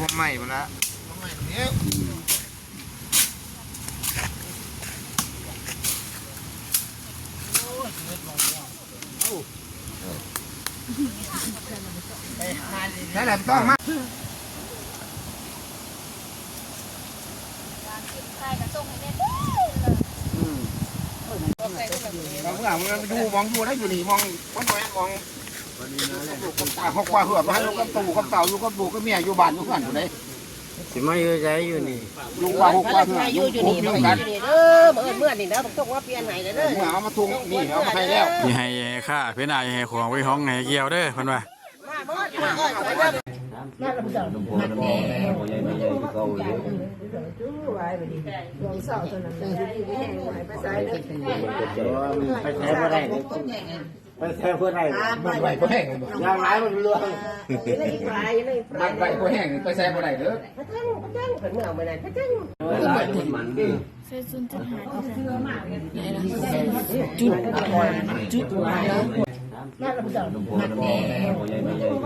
หัวใหม่หมดละนั่นแหละต้องมาใช่กระส่งให้แน่มองเมื่อมันดูมองดูได้อยู่นี่มองมันแหวนมองลูกกับ ตาหกกว่าเหือบให้ลูกกับตู่กับเต่าอยู่กับปู่กับเมียอยู่บ้านอยู่กันอยู่ไหนสิมาอยู่ใจอยู่นี่ลูกว่าหกกว่าเหือบอยู่อยู่นี่อยู่อยู่กันนี่เด้อเมื่อเมื่อนี่เด้อผมต้องว่าเปลี่ยนไหนเด้อเมื่อเอามาทุงนี่เอามาให้แล้วอย่าให้ค่าเพื่อนอาอย่าให้ของไว้ห้องให้เกี่ยวเด้อเพิ่นว่ามาเมื่อเมื่อเมื่อเด้อไปแท้บ่ได้ ไปแท้บ่ได้มันไหวก็แห้งยางหลายมันเรื่องยังอีกปลายยังอีกปลามัยนไหวก็แห้งไปแซ่บ่ได้เด้อพระเจ้าพระเจ้าเป็นเมื่อเมื่อไหร่พระเจ้าหลายคนมันดีไปแท้บ่ได้ไปแท้บ่ได้มันไหวก็แห้งยางหลายมันเรื่องยังอีกปลายยังอีกปลามัยนไหว